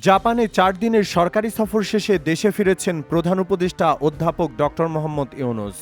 জাপানে চার দিনের সরকারি সফর শেষে দেশে ফিরেছেন প্রধান উপদেষ্টা অধ্যাপক ডক্টর মোহাম্মদ ইউনুস।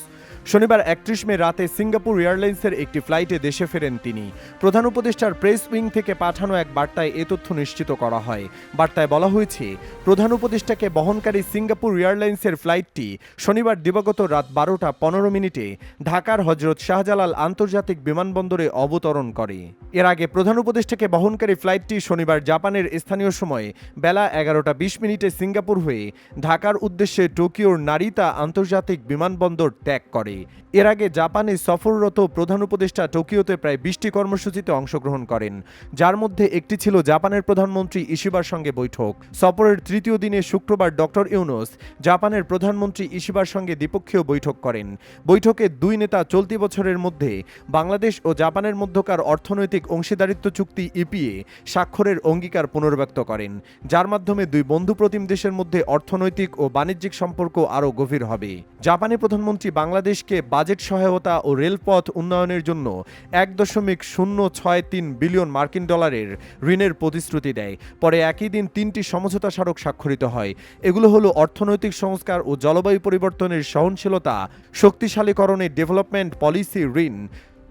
শনিবার একত্রিশ মে রাতে সিঙ্গাপুর এয়ারলাইন্সের একটি ফ্লাইটে দেশে ফেরেন তিনি। প্রধান উপদেষ্টার প্রেস উইং থেকে পাঠানো এক বার্তায় এ তথ্য নিশ্চিত করা হয়। বার্তায় বলা হয়েছে, প্রধান উপদেষ্টাকে বহনকারী সিঙ্গাপুর এয়ারলাইন্সের ফ্লাইটটি শনিবার দিবাগত রাত বারোটা পনেরো মিনিটে ঢাকার হজরত শাহজালাল আন্তর্জাতিক বিমানবন্দরে অবতরণ করে। এর আগে প্রধান উপদেষ্টাকে বহনকারী ফ্লাইটটি শনিবার জাপানের স্থানীয় সময় বেলা এগারোটা বিশ মিনিটে সিঙ্গাপুর হয়ে ঢাকার উদ্দেশ্যে টোকিওর নারিতা আন্তর্জাতিক বিমানবন্দর ত্যাগ করে। এর আগে জাপানে সফররত প্রধান উপদেষ্টা টোকিওতে প্রায় বিশটি কর্মসূচিতে অংশগ্রহণ করেন, যার মধ্যে একটি ছিল জাপানের প্রধানমন্ত্রী ইশিবার সঙ্গে বৈঠক। সফরের তৃতীয় দিনে শুক্রবার ডক্টর ইউনুস জাপানের প্রধানমন্ত্রী ইশিবার সঙ্গে দ্বিপক্ষীয় বৈঠক করেন। বৈঠকে দুই নেতা চলতি বছরের মধ্যে বাংলাদেশ ও জাপানের মধ্যকার অর্থনৈতিক অংশীদারিত্ব চুক্তি ইপিএ স্বাক্ষরের অঙ্গীকার পুনর্ব্যক্ত করেন, যার মাধ্যমে দুই বন্ধু প্রতিম দেশের মধ্যে অর্থনৈতিক ও বাণিজ্যিক সম্পর্ক আরও গভীর হবে। জাপানি প্রধানমন্ত্রী বাংলাদেশকে বাজেট সহায়তা ও রেলপথ উন্নয়নের জন্য এক দশমিক শূন্য ছয় তিন বিলিয়ন মার্কিন ডলারের ঋণের প্রতিশ্রুতি দেয়। পরে একই দিন তিনটি সমঝোতা স্মারক স্বাক্ষরিত হয়। এগুলো হলো অর্থনৈতিক সংস্কার ও জলবায়ু পরিবর্তনের সহনশীলতা, শক্তিশালীকরণে ডেভেলপমেন্ট পলিসি ঋণ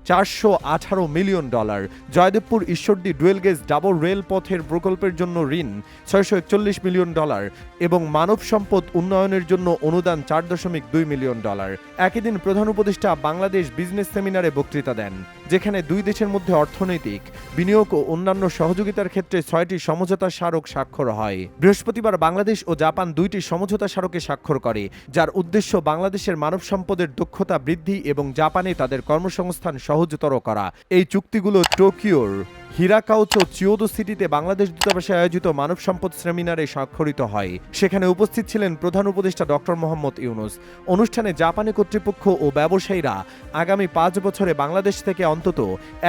চারশো আঠারো million dollar. Joydebpur Ishwardi dual gauge double rail পথের প্রকল্পের জন্য ঋণ, ছয়শো একচল্লিশ মিলিয়ন ডলার এবং মানব সম্পদ উন্নয়নের জন্য অনুদান চার দশমিক দুই মিলিয়ন ডলার। একই দিন প্রধান উপদেষ্টা বাংলাদেশ বিজনেস সেমিনারে বক্তৃতা দেন। যেখানে দুই দেশের মধ্যে অর্থনৈতিক বিনিয়োগ ও অন্যান্য সহযোগিতার ক্ষেত্রে ছয়টি সমঝোতা স্মারক স্বাক্ষর হয়। বৃহস্পতিবার বাংলাদেশ ও জাপান দুইটি সমঝোতা স্মারকে স্বাক্ষর করে, যার উদ্দেশ্য বাংলাদেশের মানব সম্পদের দক্ষতা বৃদ্ধি এবং জাপানে তাদের কর্মসংস্থান সহজতর করা। এই চুক্তিগুলো টোকিওর হিরাকাউচো চিওদো সিটিতে বাংলাদেশ দূতাবাসে আয়োজিত মানব সম্পদ সেমিনারে স্বাক্ষরিত হয়। সেখানে উপস্থিত ছিলেন প্রধান উপদেষ্টা ডক্টর মোহাম্মদ ইউনুস। অনুষ্ঠানে জাপানি কর্তৃপক্ষ ও ব্যবসায়ীরা আগামী পাঁচ বছরে বাংলাদেশ থেকে অন্তত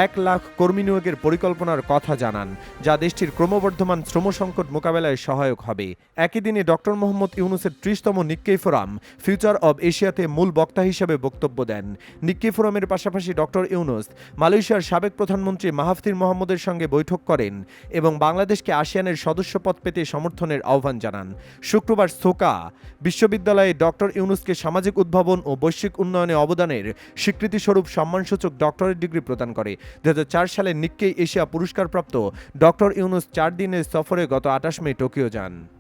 এক লাখ কর্মী নিয়োগের পরিকল্পনার কথা জানান, যা দেশটির ক্রমবর্ধমান শ্রম সংকট মোকাবেলায় সহায়ক হবে। একই দিনে ডক্টর মোহাম্মদ ইউনুসের ত্রিশতম নিক্কেই ফোরাম, ফিউচার অব এশিয়াতে মূল বক্তা হিসেবে বক্তব্য দেন। নিক্কেই ফোরামের পাশাপাশি ডক্টর ইউনুস, মালয়েশিয়ার সাবেক প্রধানমন্ত্রী মাহাফতির মোহাম্মদের সঙ্গে বৈঠক করেন এবং বাংলাদেশকে আসিয়ানের সদস্যপদ পেতে সমর্থনের আহ্বান জানান। শুক্রবার সোকা বিশ্ববিদ্যালয়ে ডক্টর ইউনুসকে সামাজিক উদ্ভাবন ও বৈশ্বিক উন্নয়নে অবদানের স্বীকৃতিস্বরূপ সম্মানসূচক ডক্টরেট ডিগ্রি প্রদান করে। দু হাজার চার সালে নিক্কেই এশিয়া পুরস্কারপ্রাপ্ত ডক্টর ইউনুস চার দিনের সফরে গত আঠাশ মে টোকিও যান।